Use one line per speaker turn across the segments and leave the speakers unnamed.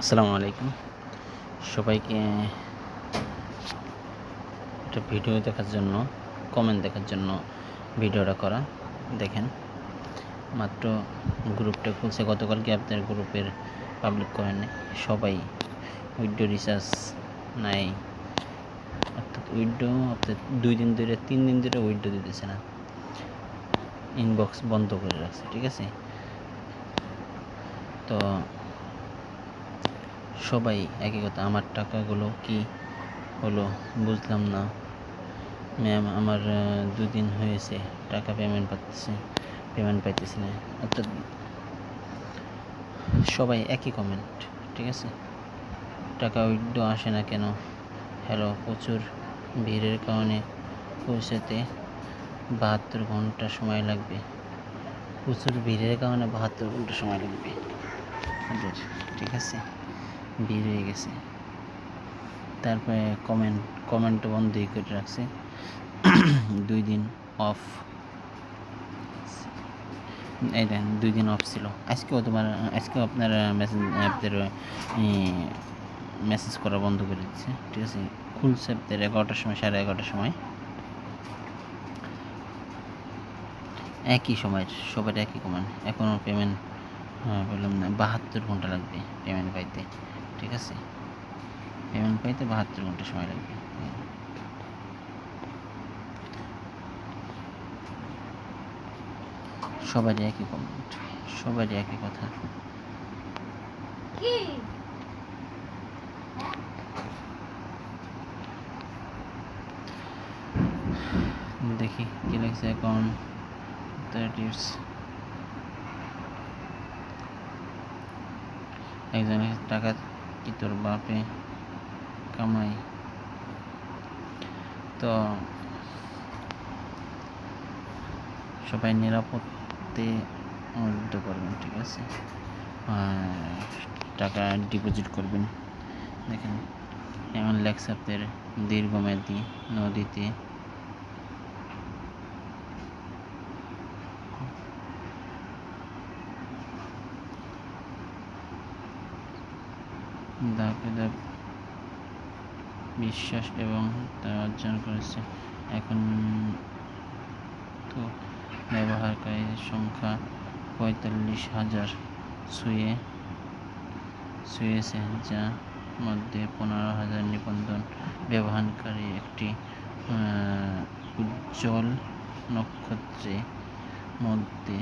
আসসালামু আলাইকুম। সবাইকে একটা ভিডিও দেখার জন্য কমেন্ট দেখার জন্য ভিডিওটা করা। দেখেন, মাত্র গ্রুপটা খুলছে। গতকালকে আপনার গ্রুপের পাবলিক করেন সবাই উইডো রিচার্জ নাই। অর্থাৎ উইডো আপনার দুই দিন ধরে, তিন দিন ধরে উইডো দিতেছে না। ইনবক্স বন্ধ করে রাখছে, ঠিক আছে? তো সবাই একই কথা আমার টাকাগুলো কি হলো? বুঝলাম না। ম্যাম, আমার দুদিন হয়েছে টাকা পেমেন্ট পাচ্ছি পেমেন্ট পাইতেছি না। অর্থাৎ সবাই একই কমেন্ট ঠিক আছে? টাকা উইড্রো আসে না কেন? হ্যালো, প্রচুর ভিড়ের কারণে পৌঁছাতে বাহাত্তর ঘণ্টা সময় লাগবে। প্রচুর ভিড়ের কারণে বাহাত্তর ঘণ্টা সময় লাগবে। ঠিক আছে? ভিড় হয়ে গেছে। তারপরে কমেন্ট কমেন্টও বন্ধই করে রাখছে। দুই দিন অফ এই দেন দুই দিন অফ ছিল। আজকেও তোমার, আজকেও আপনার মেসেজ আপনাদের মেসেজ করা বন্ধ করে দিচ্ছে। ঠিক আছে? খুলছে আপনার এগারোটার সময়, সাড়ে এগারোটার সময়। একই সময় সবার একই কমান এখনও পেমেন্ট বললাম না, বাহাত্তর ঘণ্টা লাগবে পেমেন্ট পাইতে। ঠিক আছে? পেমেন্ট পাইতে বাহাত্তর ঘণ্টা সময় লাগবে। সবারই একই কমেন্ট সবারই একই কথা। দেখি কি লাগছে এখন? একজনের টাকা কি তোর বাপে কামাই? তো সবাই নিরাপদে উন্নীত করবেন, ঠিক আছে? টাকা ডিপোজিট করবেন। দেখেন, এমন আপনার দীর্ঘমেয়াদী নদীতে ধাপে ধাপ বিশ্বাস এবং তা অর্জন করেছে। এখন তো ব্যবহারকারীর সংখ্যা পঁয়তাল্লিশ হাজার ছুঁয়ে, ছুঁয়েছে, যা মধ্যে পনেরো হাজার নিবন্ধন। ব্যবহারকারী একটি উজ্জ্বল নক্ষত্রে মধ্যে,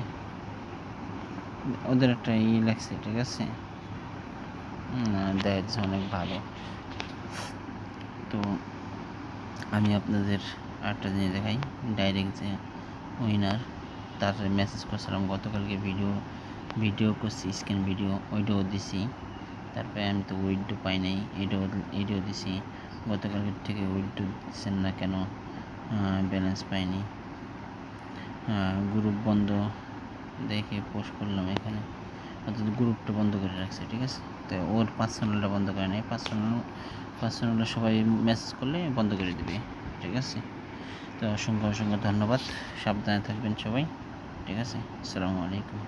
ওদের একটা ই লাগছে ঠিক আছে? দ্যাট অনেক ভালো। তো আমি আপনাদের আরেকটা জিনিস দেখাই। ডাইরেক্ট যে উইনার তার মেসেজ করছিলাম, গতকালকে ভিডিও ভিডিও করছি স্ক্রিন ভিডিও ওইটাও দিছি। তারপরে আমি তো উইডো পাই নাই, এটাও এটাও দিছি। গতকালকের থেকে উইডো দিচ্ছেন না কেন? ব্যালেন্স পাইনি। গ্রুপ বন্ধ দেখে পোস্ট করলাম এখানে। অর্থাৎ গ্রুপটা বন্ধ করে রাখছে, ঠিক আছে? তো ওর পার্সোনালটা বন্ধ করে নেয় পার্সোনাল পার্সোনালটা সবাই মেসেজ করলে বন্ধ করে দেবে, ঠিক আছে? তো অসংখ্য অসংখ্য ধন্যবাদ। সাবধানে থাকবেন সবাই, ঠিক আছে? আসসালামু আলাইকুম।